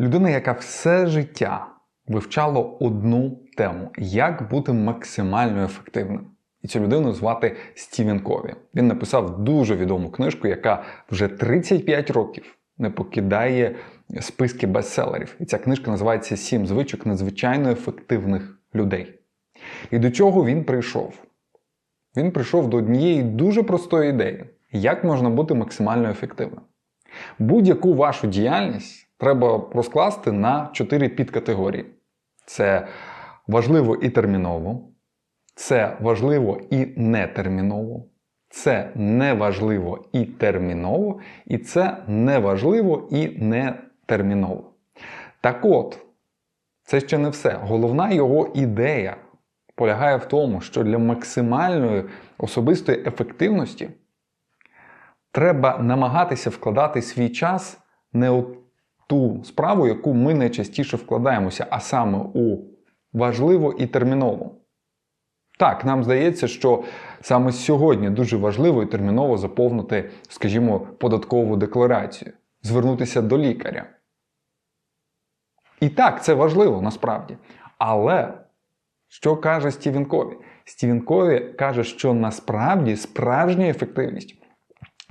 Людина, яка все життя вивчала одну тему, як бути максимально ефективним. І цю людину звати Стівен Кові. Він написав дуже відому книжку, яка вже 35 років не покидає списки бестселерів. І ця книжка називається Сім звичок надзвичайно ефективних людей. І до чого він прийшов? Він прийшов до однієї дуже простої ідеї: як можна бути максимально ефективним. Будь-яку вашу діяльність треба розкласти на чотири підкатегорії: це важливо і терміново, це важливо і нетерміново, це неважливо і терміново, і це неважливо і нетерміново. Так от, це ще не все. Головна його ідея полягає в тому, що для максимальної особистої ефективності треба намагатися вкладати свій час не ту справу, яку ми найчастіше вкладаємося, а саме у важливо і терміново. Так, нам здається, що саме сьогодні дуже важливо і терміново заповнити, скажімо, податкову декларацію, звернутися до лікаря. І так, це важливо насправді. Але що каже Стівен Кові? Стівен Кові каже, що насправді справжня ефективність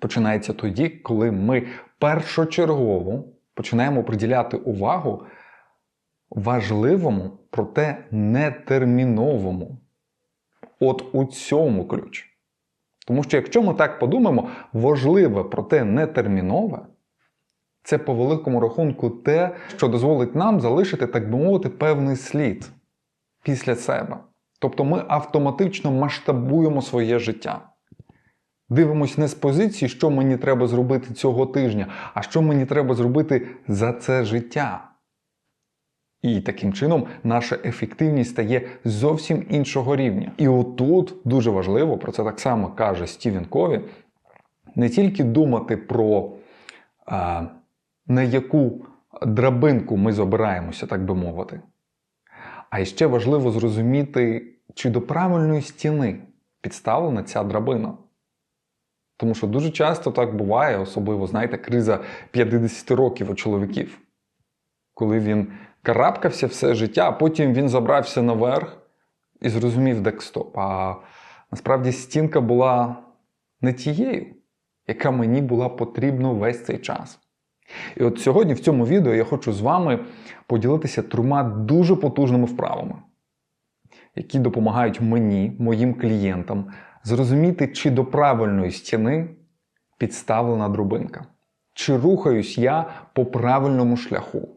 починається тоді, коли ми першочергово починаємо приділяти увагу важливому, проте нетерміновому. От у цьому ключ. Тому що, якщо ми так подумаємо, важливе, проте нетермінове, це по великому рахунку те, що дозволить нам залишити, так би мовити, певний слід після себе. Тобто ми автоматично масштабуємо своє життя. Дивимось не з позиції, що мені треба зробити цього тижня, а що мені треба зробити за це життя. І таким чином наша ефективність стає зовсім іншого рівня. І отут дуже важливо, про це так само каже Стівен Кові, не тільки думати про а, на яку драбинку ми забираємося, так би мовити. А ще важливо зрозуміти, чи до правильної стіни підставлена ця драбина. Тому що дуже часто так буває, особливо, знаєте, криза 50 років у чоловіків, коли він карабкався все життя, а потім він забрався наверх і зрозумів декстоп. А насправді стінка була не тією, яка мені була потрібна весь цей час. І от сьогодні в цьому відео я хочу з вами поділитися трьома дуже потужними вправами, які допомагають мені, моїм клієнтам, зрозуміти, чи до правильної стіни підставлена дробинка, чи рухаюсь я по правильному шляху.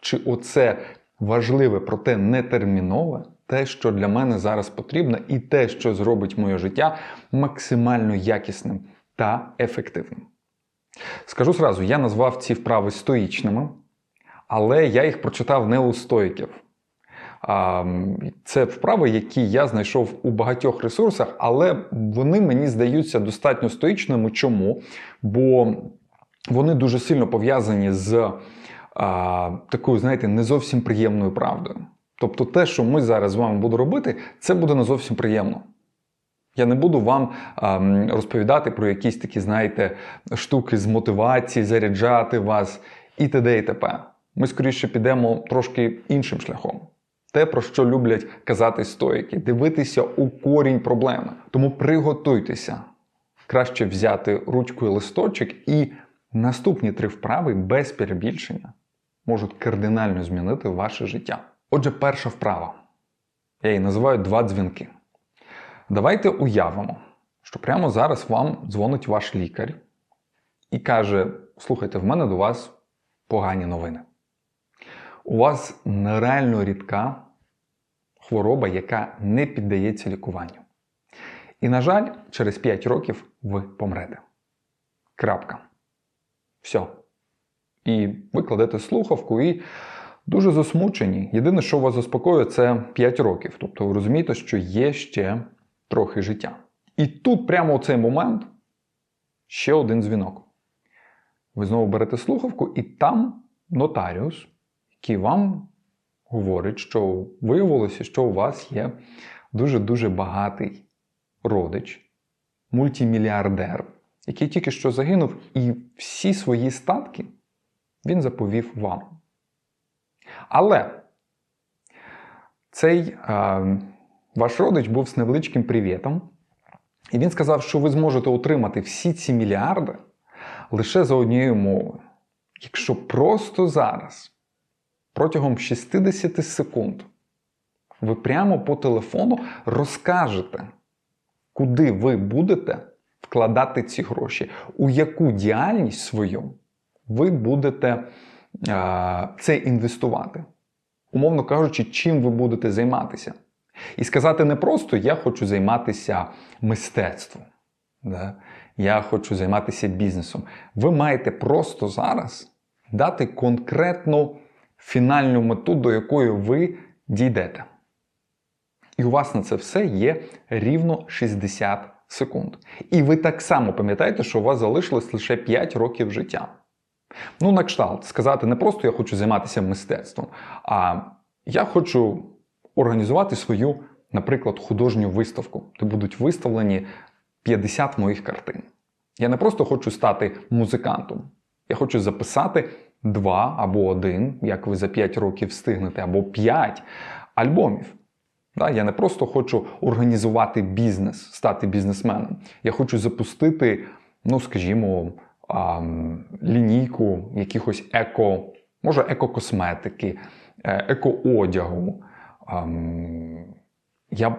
Чи оце важливе, проте нетермінове, те, що для мене зараз потрібно, і те, що зробить моє життя максимально якісним та ефективним. Скажу зразу, я назвав ці вправи стоїчними, але я їх прочитав не у стоїків. Це вправи, які я знайшов у багатьох ресурсах, але вони мені здаються достатньо стоїчними. Чому? Бо вони дуже сильно пов'язані з такою, знаєте, не зовсім приємною правдою. Тобто, те, що ми зараз з вами будемо робити, це буде не зовсім приємно. Я не буду вам розповідати про якісь такі, знаєте, штуки з мотивації, заряджати вас і т.д. і т.п. Ми скоріше підемо трошки іншим шляхом. Те, про що люблять казати стоїки, дивитися у корінь проблеми. Тому приготуйтеся. Краще взяти ручку і листочок, і наступні три вправи без перебільшення можуть кардинально змінити ваше життя. Отже, перша вправа. Я її називаю два дзвінки. Давайте уявимо, що прямо зараз вам дзвонить ваш лікар і каже: слухайте, в мене до вас погані новини. У вас нереально рідка хвороба, яка не піддається лікуванню. І, на жаль, через 5 років ви помрете. Крапка. Все. І ви кладете слухавку і дуже засмучені. Єдине, що вас заспокоює, це 5 років. Тобто ви розумієте, що є ще трохи життя. І тут, прямо у цей момент, ще один дзвінок. Ви знову берете слухавку, і там нотаріус, який вам говорить, що виявилося, що у вас є дуже-дуже багатий родич, мультимільярдер, який тільки що загинув, і всі свої статки Він заповів вам. Але цей е, ваш родич був з невеличким привітом, і він сказав, що ви зможете отримати всі ці мільярди лише за однією мовою. Якщо просто зараз, протягом 60 секунд, ви прямо по телефону розкажете, куди ви будете вкладати ці гроші, у яку діяльність свою ви будете а, це інвестувати. Умовно кажучи, чим ви будете займатися. І сказати не просто я хочу займатися мистецтвом, да? я хочу займатися бізнесом. Ви маєте просто зараз дати конкретну фінальну мету, до якої ви дійдете. І у вас на це все є рівно 60 секунд. І ви так само пам'ятаєте, що у вас залишилось лише 5 років життя. Ну, на кшталт, сказати не просто я хочу займатися мистецтвом, а я хочу організувати свою, наприклад, художню виставку, де будуть виставлені 50 моїх картин. Я не просто хочу стати музикантом, я хочу записати два або один, як ви за 5 років встигнете, або 5 альбомів. Я не просто хочу організувати бізнес, стати бізнесменом. Я хочу запустити, ну скажімо, лінійку якихось еко, може, екокосметики, е, екоодягу. Я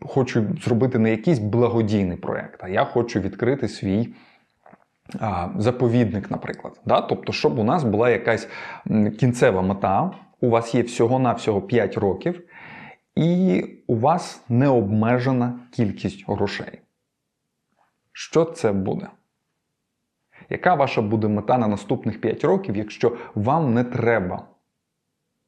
хочу зробити не якийсь благодійний проєкт, а я хочу відкрити свій заповідник, наприклад. Да? Тобто, щоб у нас була якась кінцева мета, у вас є всього-навсього 5 років, і у вас необмежена кількість грошей. Що це буде? Яка ваша буде мета на наступних 5 років, якщо вам не треба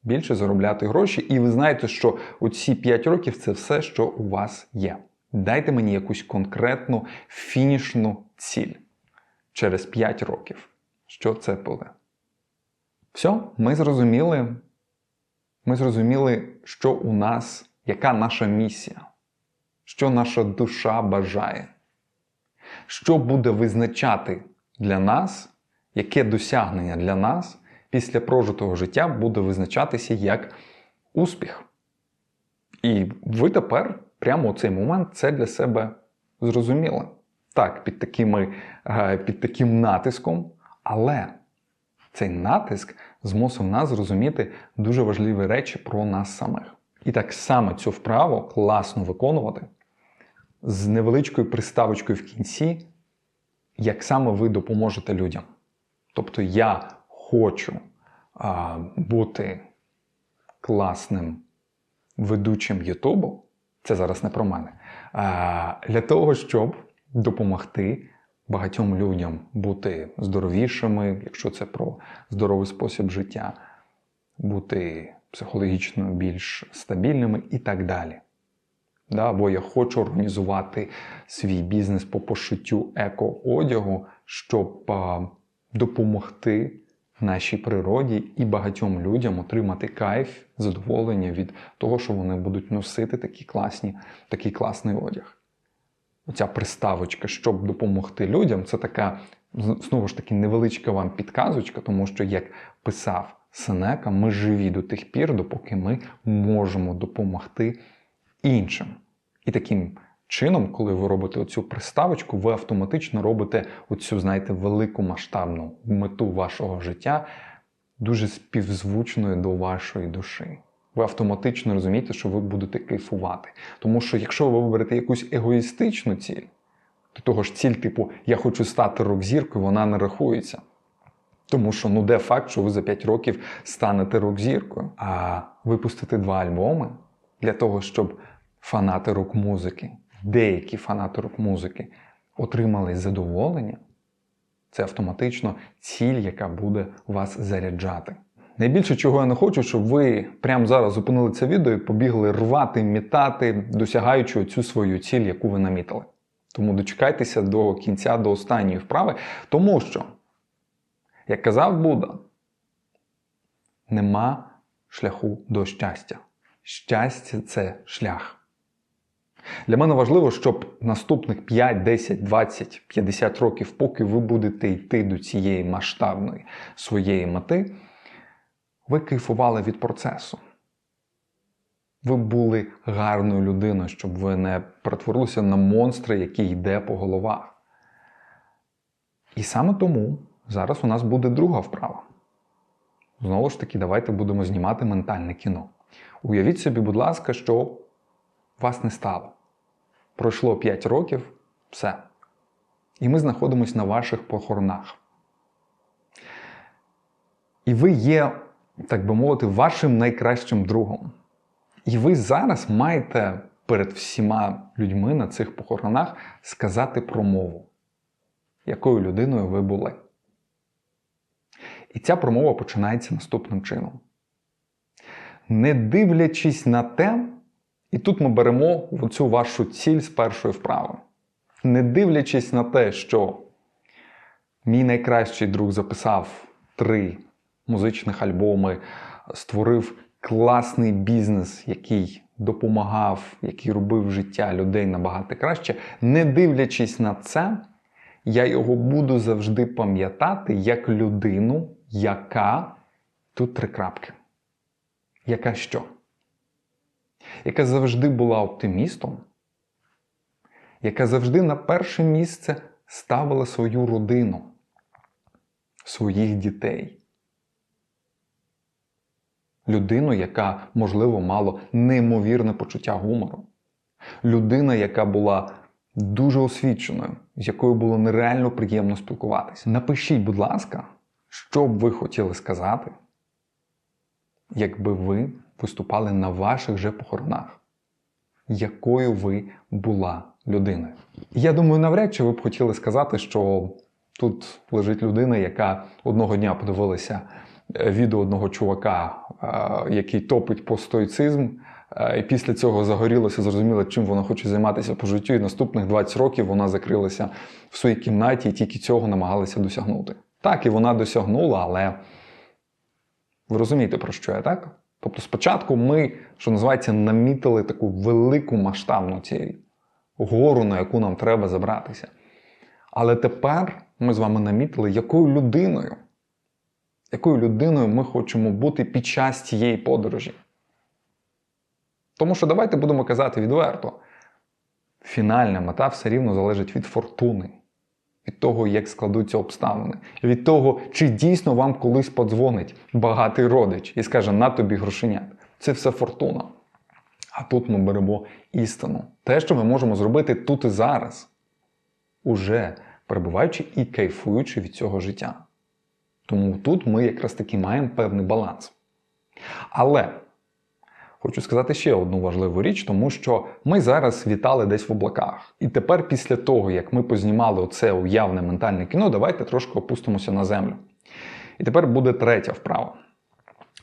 більше заробляти гроші, і ви знаєте, що оці 5 років це все, що у вас є. Дайте мені якусь конкретну фінішну ціль через 5 років. Що це буде? Все, ми зрозуміли. Ми зрозуміли, що у нас, яка наша місія, що наша душа бажає, що буде визначати для нас, яке досягнення для нас після прожитого життя буде визначатися як успіх. І ви тепер, прямо у цей момент, це для себе зрозуміли. Так, під, такими, е, під таким натиском, але цей натиск змусив нас зрозуміти дуже важливі речі про нас самих. І так само цю вправу класно виконувати з невеличкою приставочкою в кінці, як саме ви допоможете людям. Тобто я хочу а, бути класним ведучим Ютубу, це зараз не про мене, а, для того, щоб допомогти багатьом людям бути здоровішими, якщо це про здоровий спосіб життя, бути психологічно більш стабільними і так далі. Да, Або я хочу організувати свій бізнес по пошиттю еко-одягу, щоб допомогти нашій природі і багатьом людям отримати кайф, задоволення від того, що вони будуть носити такі класні, такий класний одяг. Оця приставочка, щоб допомогти людям, це така, знову ж таки, невеличка вам підказочка, тому що, як писав Сенека, ми живі до тих пір, допоки ми можемо допомогти іншим. І таким чином, коли ви робите оцю приставочку, ви автоматично робите оцю, знаєте, велику масштабну мету вашого життя дуже співзвучною до вашої душі. Ви автоматично розумієте, що ви будете кайфувати. Тому що якщо ви виберете якусь егоїстичну ціль, то того ж ціль, типу, я хочу стати рок-зіркою, вона не рахується. Тому що ну де факт, що ви за 5 років станете рок-зіркою. А випустити два альбоми для того, щоб фанати рок-музики, деякі фанати рок-музики отримали задоволення, це автоматично ціль, яка буде вас заряджати. Найбільше, чого я не хочу, щоб ви прямо зараз зупинили це відео і побігли рвати, мітати, досягаючи цю свою ціль, яку ви намітили. Тому дочекайтеся до кінця, до останньої вправи, тому що, як казав Будда, нема шляху до щастя. Щастя це шлях. Для мене важливо, щоб наступних 5, 10, 20, 50 років, поки ви будете йти до цієї масштабної своєї мети, ви кайфували від процесу. Ви були гарною людиною, щоб ви не перетворилися на монстра, який йде по головах. І саме тому зараз у нас буде друга вправа. Знову ж таки, давайте будемо знімати ментальне кіно. Уявіть собі, будь ласка, що вас не стало. Пройшло 5 років, все. І ми знаходимося на ваших похоронах. І ви є, так би мовити, вашим найкращим другом. І ви зараз маєте перед всіма людьми на цих похоронах сказати промову, якою людиною ви були. І ця промова починається наступним чином. Не дивлячись на те, і тут ми беремо цю вашу ціль з першої вправи. Не дивлячись на те, що мій найкращий друг записав три музичних альбоми, створив класний бізнес, який допомагав, який робив життя людей набагато краще. Не дивлячись на це, я його буду завжди пам'ятати як людину, яка тут три крапки. Яка що? Яка завжди була оптимістом, яка завжди на перше місце ставила свою родину, своїх дітей. Людину, яка, можливо, мала неймовірне почуття гумору. Людина, яка була дуже освіченою, з якою було нереально приємно спілкуватися. Напишіть, будь ласка, що б ви хотіли сказати, якби ви виступали на ваших же похоронах, якою ви була людиною. Я думаю, навряд чи ви б хотіли сказати, що тут лежить людина, яка одного дня подивилася відео одного чувака, е, який топить по стоїцизм. Е, І після цього загорілося, зрозуміла, чим вона хоче займатися по життю. І наступних 20 років вона закрилася в своїй кімнаті і тільки цього намагалася досягнути. Так, і вона досягнула, але ви розумієте, про що я так? Тобто, спочатку ми, що називається, намітили таку велику масштабну ціль, гору, на яку нам треба забратися. Але тепер ми з вами намітили, якою людиною, якою людиною ми хочемо бути під час цієї подорожі. Тому що давайте будемо казати відверто: фінальна мета все рівно залежить від фортуни, від того, як складуться обставини, від того, чи дійсно вам колись подзвонить багатий родич і скаже на тобі грошенят. Це все фортуна. А тут ми беремо істину. Те, що ми можемо зробити тут і зараз, уже перебуваючи і кайфуючи від цього життя. Тому тут ми якраз таки маємо певний баланс. Але хочу сказати ще одну важливу річ, тому що ми зараз вітали десь в облаках. І тепер, після того, як ми познімали оце уявне ментальне кіно, давайте трошки опустимося на землю. І тепер буде третя вправа.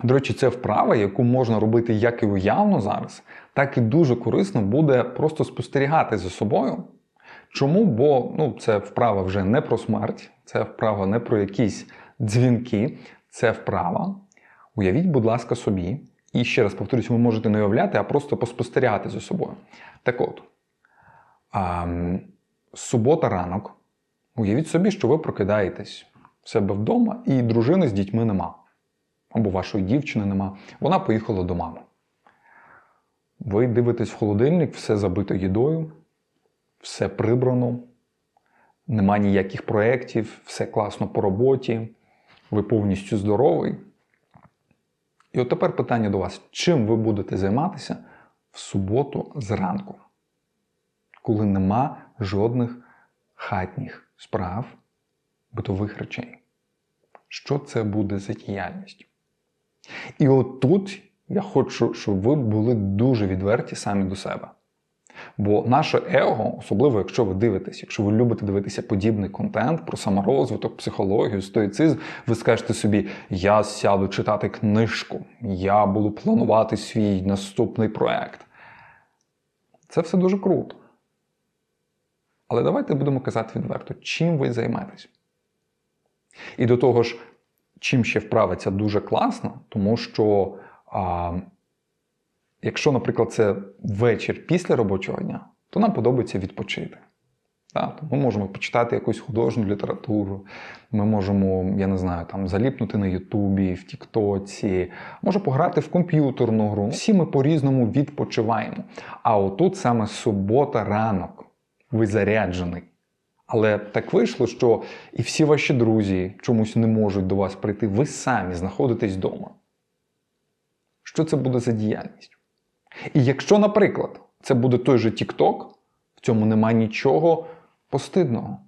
До речі, це вправа, яку можна робити як і уявно зараз, так і дуже корисно буде просто спостерігати за собою. Чому? Бо ну, це вправа вже не про смерть, це вправа не про якісь дзвінки, це вправа. Уявіть, будь ласка, собі. І ще раз повторюсь, ви можете не уявляти, а просто поспостерігати за собою. Так от, а, субота ранок. Уявіть собі, що ви прокидаєтесь в себе вдома, і дружини з дітьми нема. Або вашої дівчини нема. Вона поїхала до мами. Ви дивитесь в холодильник, все забито їдою, все прибрано, нема ніяких проєктів, все класно по роботі, ви повністю здоровий. І от тепер питання до вас: чим ви будете займатися в суботу зранку, коли нема жодних хатніх справ, битових речей? Що це буде за діяльність? І от тут я хочу, щоб ви були дуже відверті самі до себе. Бо наше его, особливо якщо ви дивитесь, якщо ви любите дивитися подібний контент про саморозвиток, психологію, стоїцизм, ви скажете собі: я сяду читати книжку, я буду планувати свій наступний проект. Це все дуже круто. Але давайте будемо казати відверто, чим ви займетесь. І до того ж, чим ще вправиться дуже класно, тому що. А, Якщо, наприклад, це вечір після робочого дня, то нам подобається відпочити. Так, ми можемо почитати якусь художню літературу, ми можемо, я не знаю, там заліпнути на Ютубі, в Тіктоці, може пограти в комп'ютерну гру. Всі ми по-різному відпочиваємо. А отут саме субота ранок. Ви заряджений. Але так вийшло, що і всі ваші друзі чомусь не можуть до вас прийти. Ви самі знаходитесь вдома. Що це буде за діяльність? І якщо, наприклад, це буде той же TikTok, в цьому немає нічого постидного.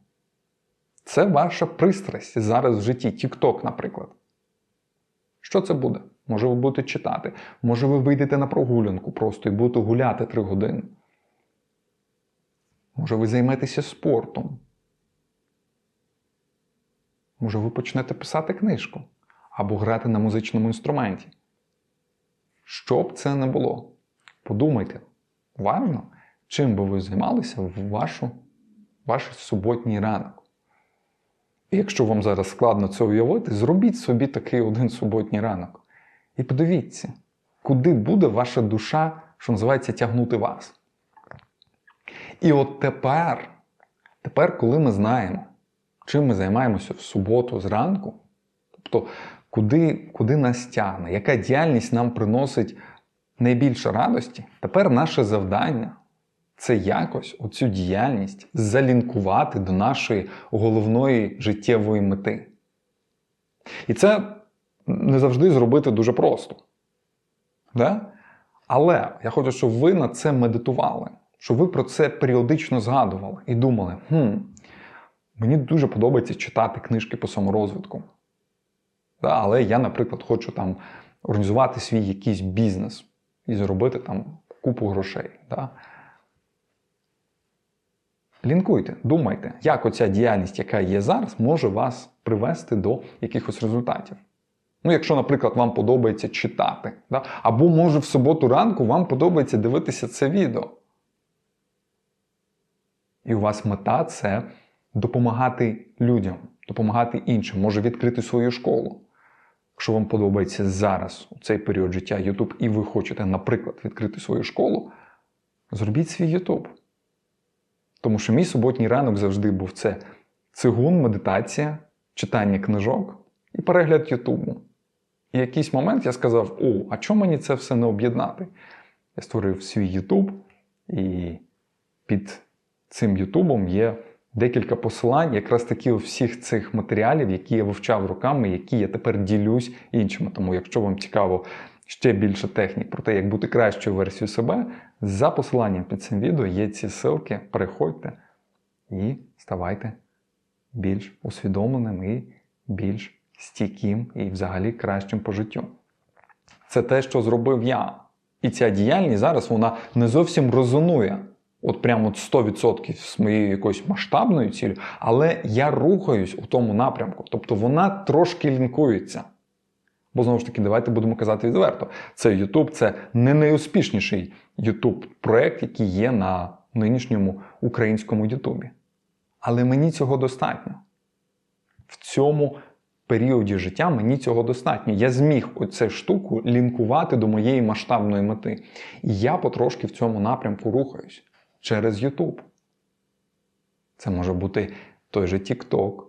Це ваша пристрасть зараз в житті. TikTok, наприклад. Що це буде? Може, ви будете читати, може, ви вийдете на прогулянку просто і будете гуляти 3 години. Може, ви займетеся спортом. Може, ви почнете писати книжку або грати на музичному інструменті. Що б це не було, подумайте уважно, чим би ви займалися в вашу, ваш суботній ранок. І якщо вам зараз складно це уявити, зробіть собі такий один суботній ранок. І подивіться, куди буде ваша душа, що називається, тягнути вас. І от тепер, тепер, коли ми знаємо, чим ми займаємося в суботу зранку, тобто куди, куди нас тягне, яка діяльність нам приносить найбільше радості, тепер наше завдання це якось оцю діяльність залінкувати до нашої головної життєвої мети. І це не завжди зробити дуже просто. Да? Але я хочу, щоб ви на це медитували, щоб ви про це періодично згадували і думали, хм, мені дуже подобається читати книжки по саморозвитку. Да, але я, наприклад, хочу там організувати свій якийсь бізнес і заробити там купу грошей. Да? Лінкуйте, думайте, як оця діяльність, яка є зараз, може вас привести до якихось результатів. Ну, якщо, наприклад, вам подобається читати, да? або може в суботу ранку вам подобається дивитися це відео. І у вас мета це допомагати людям, допомагати іншим, може відкрити свою школу. Якщо вам подобається зараз, у цей період життя YouTube, і ви хочете, наприклад, відкрити свою школу, зробіть свій YouTube. Тому що мій суботній ранок завжди був це цигун, медитація, читання книжок і перегляд Ютубу. І якийсь момент я сказав: о, а чому мені це все не об'єднати? Я створив свій Ютуб, і під цим Ютубом є декілька посилань, якраз таки у всіх цих матеріалів, які я вивчав руками, які я тепер ділюсь іншими. Тому, якщо вам цікаво ще більше технік про те, як бути кращою версією себе, за посиланням під цим відео є ці ссылки, переходьте і ставайте більш усвідомленим і більш стійким і взагалі кращим по життю. Це те, що зробив я. І ця діяльність зараз вона не зовсім резонує. От прямо от 100% з моєю якоюсь масштабною цілею, але я рухаюсь у тому напрямку. Тобто вона трошки лінкується. Бо знову ж таки, давайте будемо казати відверто. Це YouTube це не найуспішніший YouTube проект, який є на нинішньому українському Ютубі. Але мені цього достатньо. В цьому періоді життя мені цього достатньо. Я зміг оцю штуку лінкувати до моєї масштабної мети. І я потрошки в цьому напрямку рухаюсь через YouTube. Це може бути той же TikTok,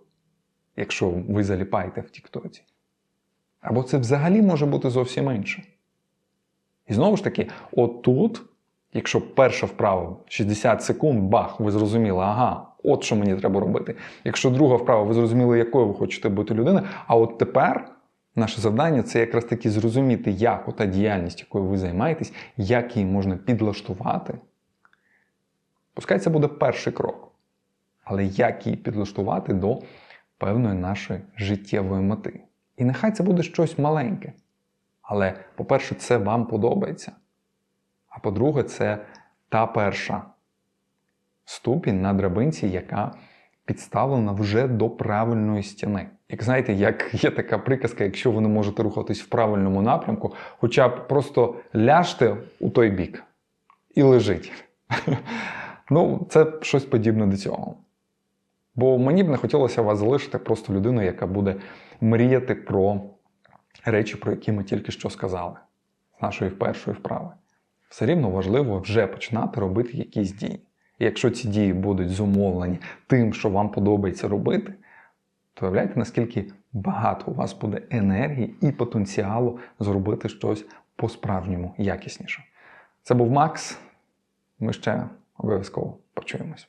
якщо ви заліпаєте в Тіктоці. Або це взагалі може бути зовсім інше. І знову ж таки, отут, якщо перша вправа 60 секунд, бах, ви зрозуміли, ага, от що мені треба робити. Якщо друга вправа, ви зрозуміли, якою ви хочете бути людиною, а от тепер наше завдання це якраз таки зрозуміти, як ота діяльність, якою ви займаєтесь, як її можна підлаштувати. Пускай це буде перший крок. Але як її підлаштувати до певної нашої життєвої мети. І нехай це буде щось маленьке. Але, по-перше, це вам подобається. А по-друге, це та перша ступінь на драбинці, яка підставлена вже до правильної стіни. Як знаєте, як є така приказка, якщо ви не можете рухатись в правильному напрямку, хоча б просто ляжте у той бік і лежіть. Ну, це щось подібне до цього. Бо мені б не хотілося вас залишити просто людиною, яка буде мріяти про речі, про які ми тільки що сказали, з нашої першої вправи. Все рівно важливо вже починати робити якісь дії. І якщо ці дії будуть зумовлені тим, що вам подобається робити, то уявляєте, наскільки багато у вас буде енергії і потенціалу зробити щось по-справжньому якісніше. Це був Макс. Ми ще обов'язково почуємось.